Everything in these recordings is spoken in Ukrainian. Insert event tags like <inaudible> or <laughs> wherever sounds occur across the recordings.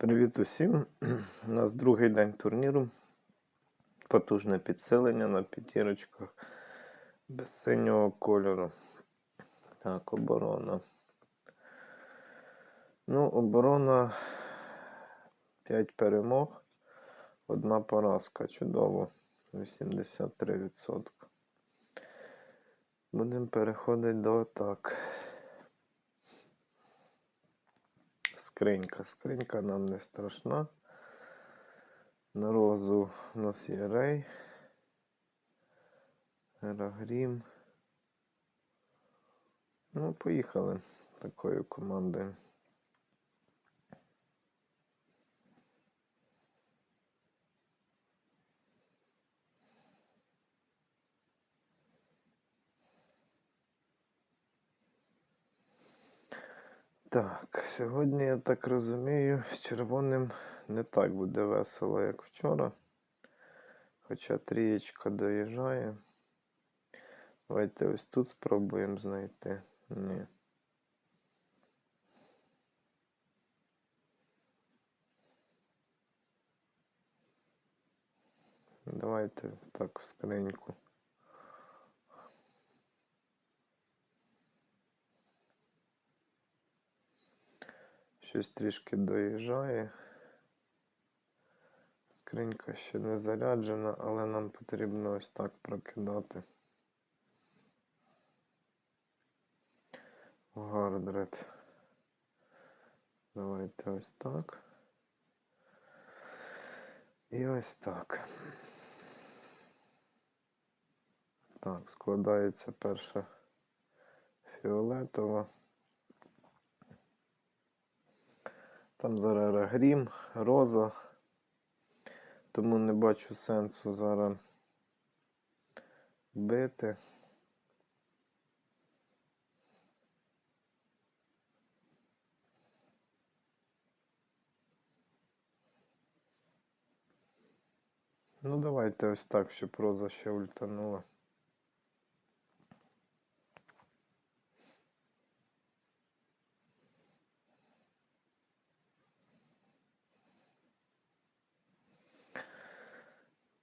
Привіт усім. <clears throat> У нас другий день турніру. Потужне підсилення на п'ятірочках без синього кольору. Так, оборона. Ну, оборона 5 перемог, одна поразка. Чудово. 83%. Будемо переходити до атак. Скринька. Скринька нам не страшна. На розу у нас є рей. Ерагрім. Ну, поїхали такою командою. Так, сьогодні, я так розумію, з червоним не так буде весело, як вчора. Хоча трієчка доїжджає. Давайте ось тут спробуємо знайти. Ні. Давайте так в скриньку. Щось трішки доїжджає. Скринька ще не заряджена, але нам потрібно ось так прокидати. Гардред. Давайте ось так. І ось так. Так, складається перша фіолетова. Там зараз грім, роза. Тому не бачу сенсу зараз бити. Ну, давайте ось так, щоб роза ще ультанула.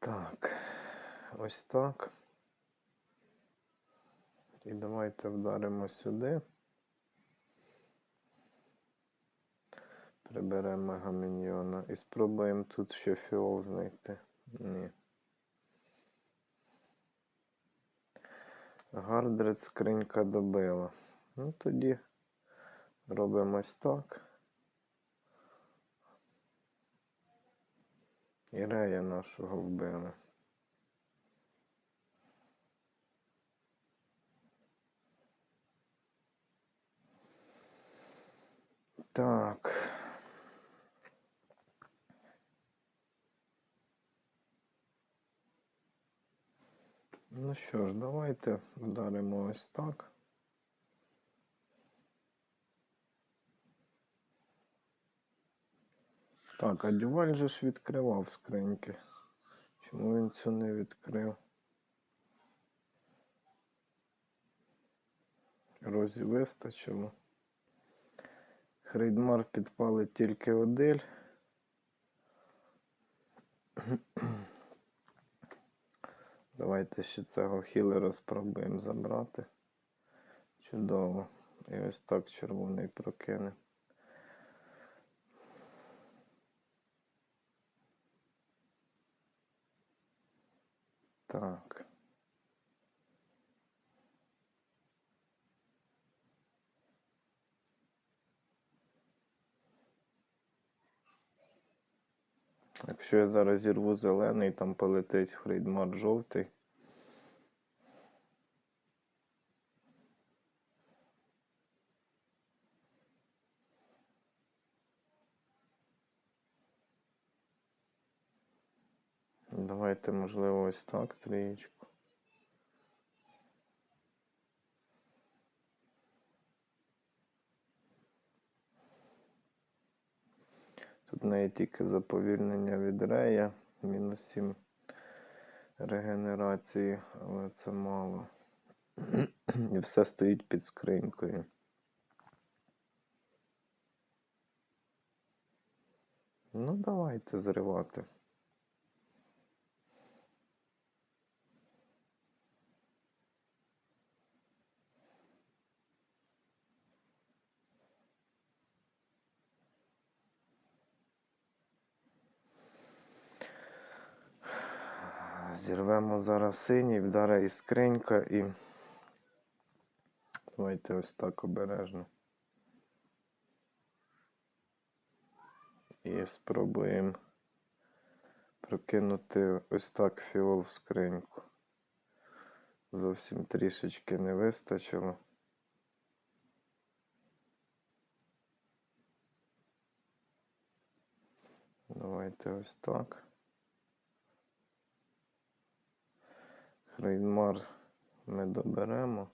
Так, ось так. І давайте вдаримо сюди. Приберемо мегаміньйона і спробуємо тут ще фіол знайти. Ні. Гардред скринька добила. Ну тоді робимо ось так. І рея нашого вбили. Так. Ну що ж, давайте вдаримо ось так. Так, а Дюваль же ж відкривав скриньки. Чому він цю не відкрив? Розі вистачило. Хрейдмар підпалить тільки Одель. Давайте ще цього хілера спробуємо забрати. Чудово. І ось так червоний прокине. Так. Якщо я зараз зірву зелений, там полетить Фрейдмар жовтий. Давайте, можливо, ось так трієчку. Тут неї тільки заповільнення від рея, мінус 7 регенерації, але це мало. <clears throat> І все стоїть під скринькою. Ну, давайте зривати. Зірвемо зараз синій, вдаре іскринька і давайте ось так обережно. І спробуємо прокинути ось так фіол в скриньку. Зовсім трішечки не вистачило. Давайте ось так. Хрейнмар ми доберемо.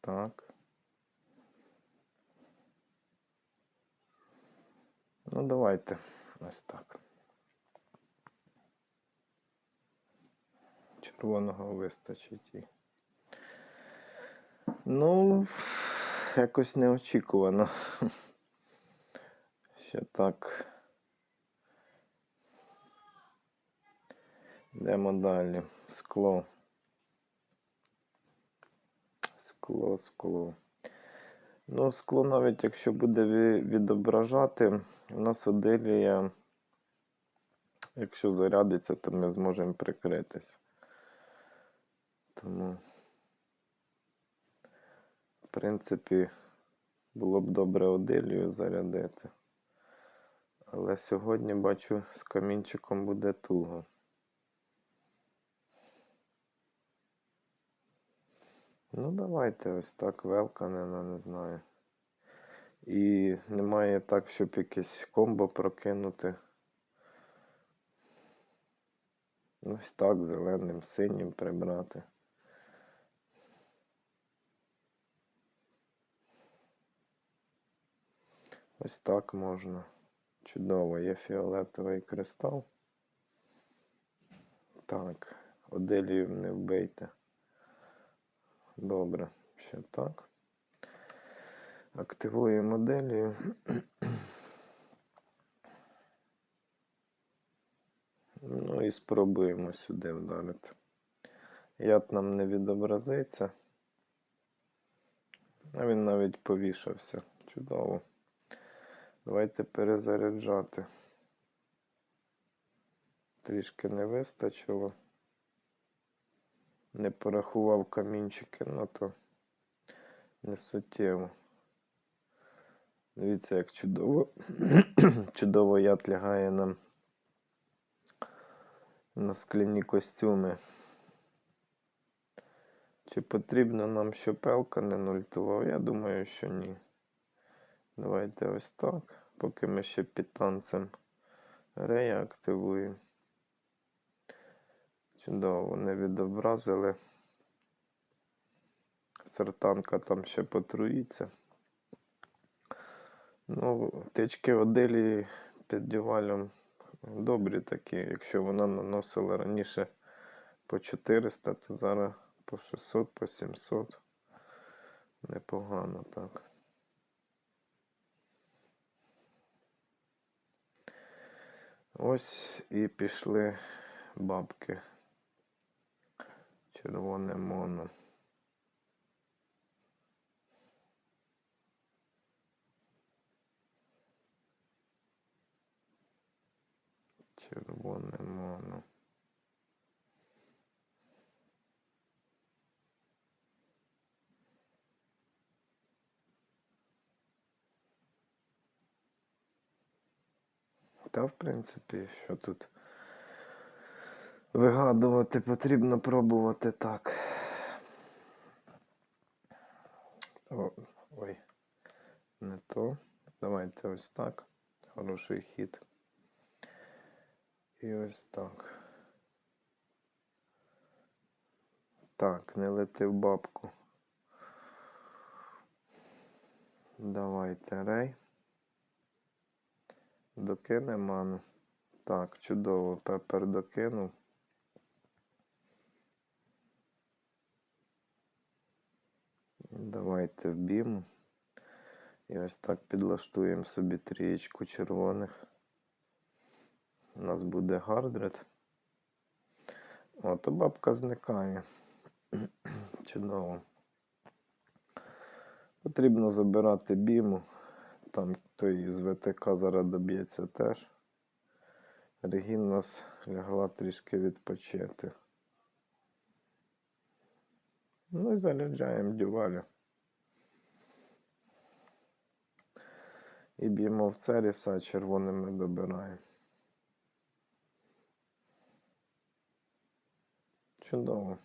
Так. Ну, давайте ось так. Червоного вистачить і. Ну, якось неочікувано. <laughs> Ще так. Йдемо далі. Скло. Скло, скло. Ну, скло навіть якщо буде відображати, у нас оделія, якщо зарядиться, то ми зможемо прикритись. Тому, в принципі, було б добре оделію зарядити. Але сьогодні бачу, з камінчиком буде туго. Ну, давайте ось так велканена, не знаю. І немає так, щоб якесь комбо прокинути. Ось так, зеленим, синім прибрати. Ось так можна. Чудово, є фіолетовий кристал. Так, оделію не вбийте. Добре, ще так. Активуємо моделі. Ну і спробуємо сюди вдарити. Яд нам не відобразиться. А він навіть повішався. Чудово. Давайте перезаряджати. Трішки не вистачило. Не порахував камінчики, ну то не суттєво. Дивіться, як чудово. <clears throat> чудово яд лягає нам на скляні костюми. Чи потрібно нам, щоб пелка не нультував? Я думаю, що ні. Давайте ось так. Поки ми ще під танцем рея. Чудово, не відобразили. Сертанка там ще потруїться. Ну, тички оделі під дювалем добрі такі. Якщо вона наносила раніше по 400, то зараз по 600, по 700. Непогано так. Ось і пішли бабки. Червоне моно. Червоне моно. Та, в принципі, що тут вигадувати потрібно пробувати так. О, ой, не то. Давайте ось так. Хороший хід. І ось так. Так, не лети в бабку. Давайте рей. Докине ману. Так, чудово. Пепер докинув. Давайте в бім. І ось так підлаштуємо собі трієчку червоних. У нас буде гардред. О, то бабка зникає. <clears throat> Чудово. Потрібно забирати біму. Там той з ВТК зараз доб'ється теж. Регін у нас лягла трішки відпочити. Ну і заряджаємо дюваля. І б'ємо в Церіса, червоними добираємо. Чудово.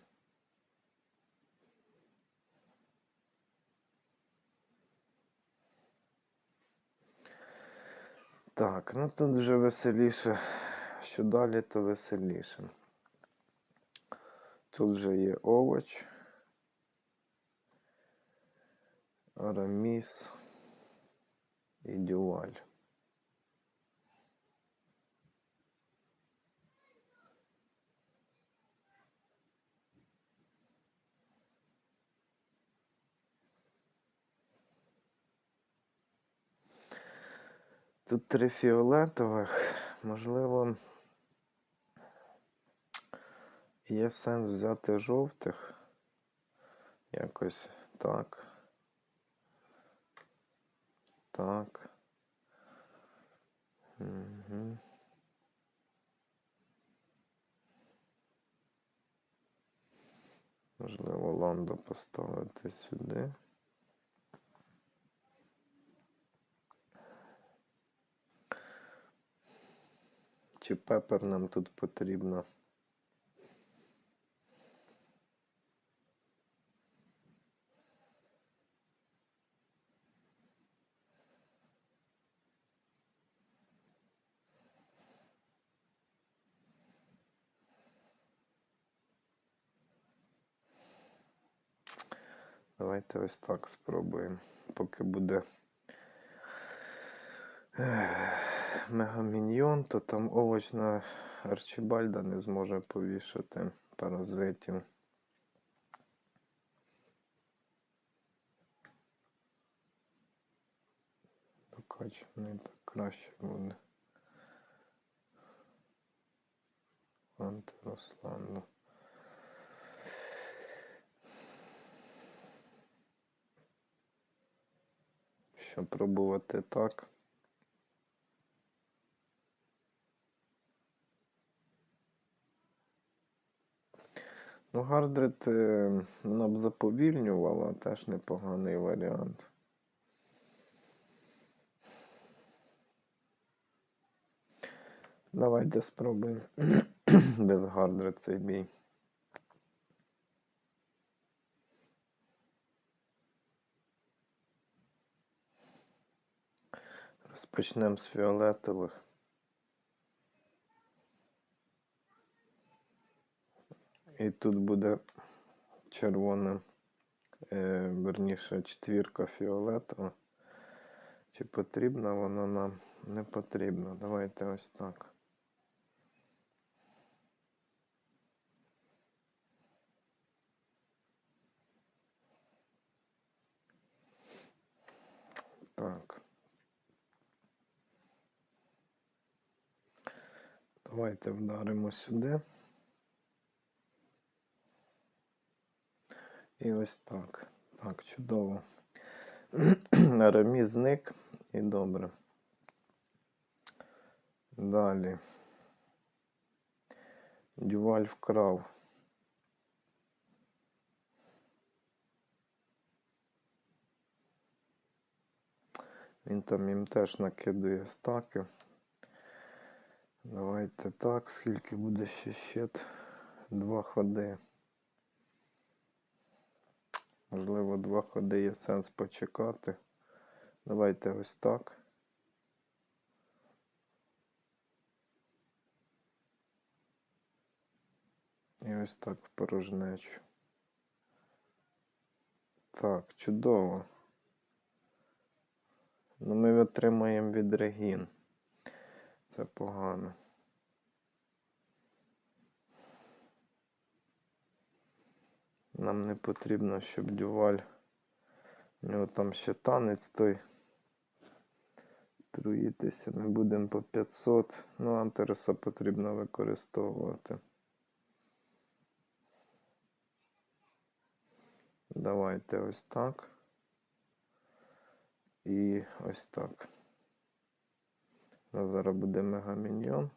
Так, ну тут вже веселіше. Що далі, то веселіше. Тут вже є овоч. Араміс і дюваль. Тут три фіолетових. Можливо, є сенс взяти жовтих. Якось так. Так. Угу. Можливо, ландо поставити сюди. Чи пепер нам тут потрібно? Давайте ось так спробуємо. Поки буде мегаміньйон, то там овоч на Арчибальда не зможе повішати паразитів. Докачаний так краще буде. Антиросланду. Що пробувати так. Ну, Гардред е, вона б заповільнювала, теж непоганий варіант. Давайте спробуємо <clears throat> без Гардред цей бій. Розпочнемо з фіолетових. І тут буде червона, е, верніше, четвірка фіолетова. Чи потрібна вона нам? Не потрібна. Давайте ось так. Так. Давайте вдаримо сюди. І ось так. Так, чудово. <clears throat> Ремі зник і добре. Далі. Дюваль вкрав. Він там їм теж накидує стаки. Давайте так, скільки буде ще щит? Два ходи. Можливо, два ходи є сенс почекати. Давайте ось так. І ось так в порожнечу. Так, чудово. Ну, ми отримаємо від регін. Це погано. Нам не потрібно, щоб дюваль. У нього там ще танець той Труїтися не будемо по 500. Ну, антереса потрібно використовувати. Давайте ось так. І ось так. Нас зараз буде мегаміньйон.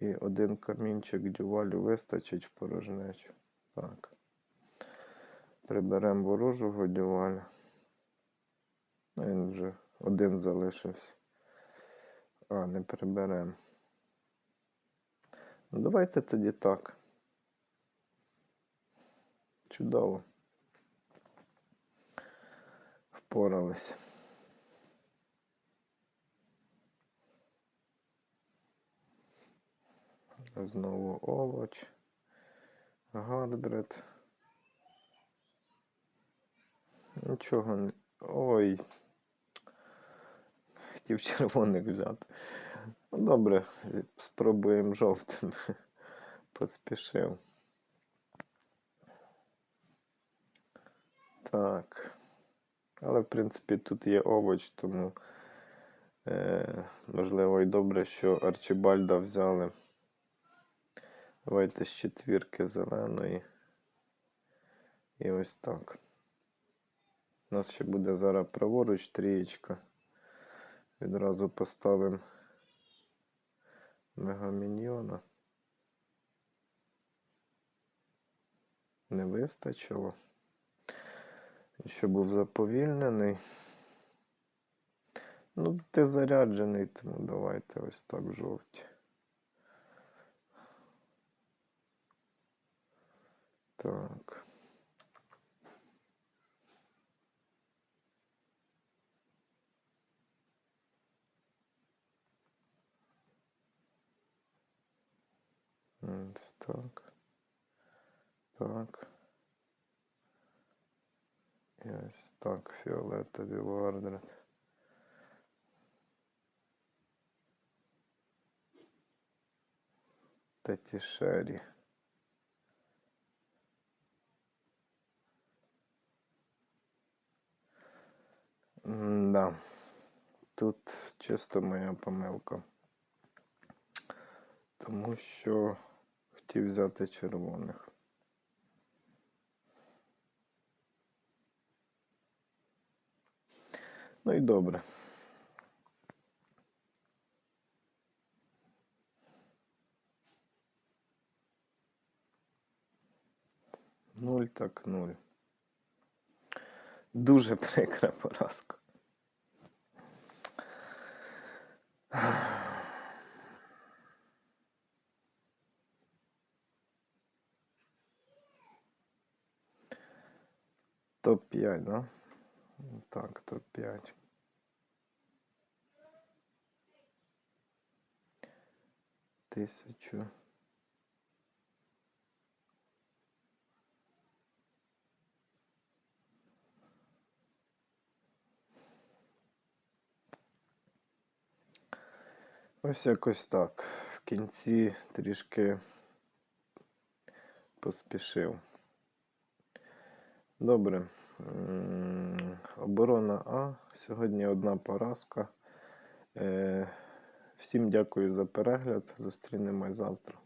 І один камінчик дювалю вистачить в порожнечу. Так. Приберемо ворожого дюваля. Він вже один залишився. А, не приберемо. Ну, давайте тоді так. Чудово. Впорались. Знову овоч. Гардред. Нічого не. Ой. Хотів червоних взяти. Ну, добре, спробуємо жовтим. <laughs> Поспішив. Так. Але, в принципі, тут є овоч, тому е, можливо і добре, що Арчибальда взяли. Давайте з четвірки зеленої. І ось так. У нас ще буде зараз праворуч трієчка. Відразу поставимо мегаміньйона. Не вистачило. Що був заповільнений. Ну, ти заряджений, тому давайте ось так жовті. Так. Ось так. Так. І ось так, фіолетові вардред. Теті Шері. Да. Тут чисто моя помилка. Тому що хотів взяти червоних. Ну і добре. Нуль так нуль. Дуже прикра поразка. Топ-5, да? Так, топ-5. Тисячу. Ось якось так. В кінці трішки поспішив. Добре. Оборона А. Сьогодні одна поразка. Е, Всім дякую за перегляд. Зустрінемось завтра.